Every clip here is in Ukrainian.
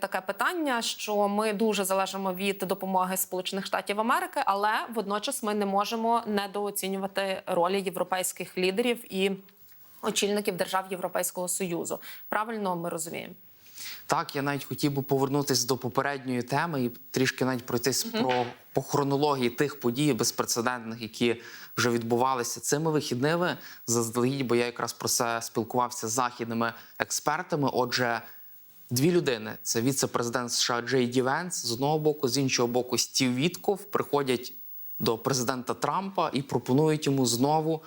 таке питання, що ми дуже залежимо від допомоги Сполучених Штатів Америки, але водночас ми не можемо недооцінювати ролі європейських лідерів і очільників держав Європейського союзу. Правильно ми розуміємо. Так, я навіть хотів би повернутися до попередньої теми і трішки навіть пройтись про по хронології тих подій безпрецедентних, які вже відбувалися цими вихідними заздалегідь, бо я якраз про це спілкувався з західними експертами. Отже, дві людини: це віце-президент США Джей Ді Венс з одного боку, з іншого боку, Стів Вітков приходять до президента Трампа і пропонують йому знову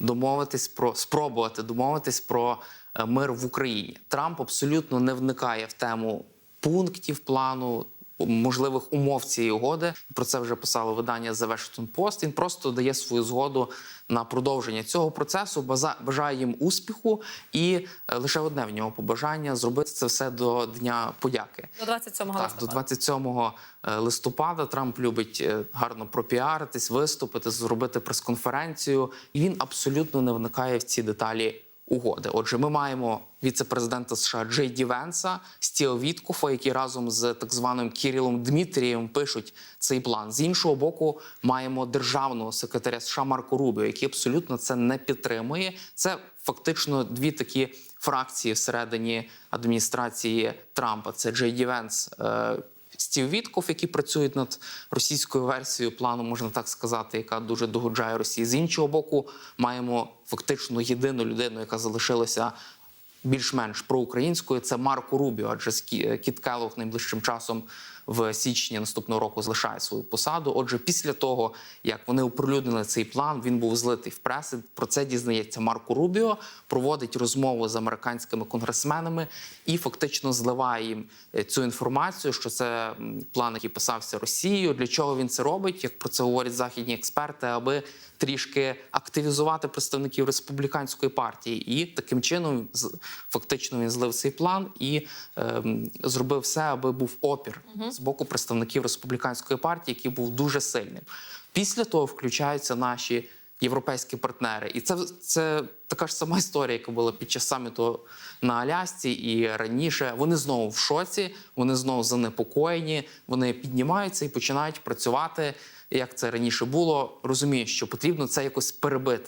домовитись про спробувати домовитись про е, мир в Україні. Трамп абсолютно не вникає в тему пунктів плану. Можливих умов цієї угоди про це вже писало видання The Washington Post. Він просто дає свою згоду на продовження цього процесу. бажає їм успіху, і е, лише одне в нього побажання зробити це все до Дня подяки. До 27 Так, листопада. до 27 е, листопада Трамп любить е, гарно пропіаритись, виступити, зробити прес-конференцію, і він абсолютно не вникає в ці деталі угоди. Отже, ми маємо віце-президента США Джей Ді Венса, Стіо Віткофа, які разом з так званим Кірілом Дмитрієм пишуть цей план. З іншого боку, маємо державного секретаря США Марко Рубіо, який абсолютно це не підтримує. Це фактично дві такі фракції всередині адміністрації Трампа. Це Джей Ді Венс. е, Стів Вітков, які працюють над російською версією плану, можна так сказати, яка дуже догоджає Росії. З іншого боку, маємо фактично єдину людину, яка залишилася більш-менш проукраїнською. Це Марко Рубіо, адже Кіт Келлог найближчим часом в січні наступного року залишає свою посаду. Отже, після того, як вони оприлюднили цей план, він був злитий в преси. Про це дізнається Марко Рубіо, проводить розмову з американськими конгресменами і фактично зливає їм е, цю інформацію, що це план, який писався Росією. Для чого він це робить? Як про це говорять західні експерти, аби трішки активізувати представників республіканської партії, і таким чином фактично він злив цей план і ем, зробив все, аби був опір з боку представників республіканської партії, який був дуже сильним. Після того включаються наші європейські партнери, і це, це така ж сама історія, яка була під час саміту на Алясці і раніше. Вони знову в шоці, вони знову занепокоєні, вони піднімаються і починають працювати як це раніше було, розуміють, що потрібно це якось перебити.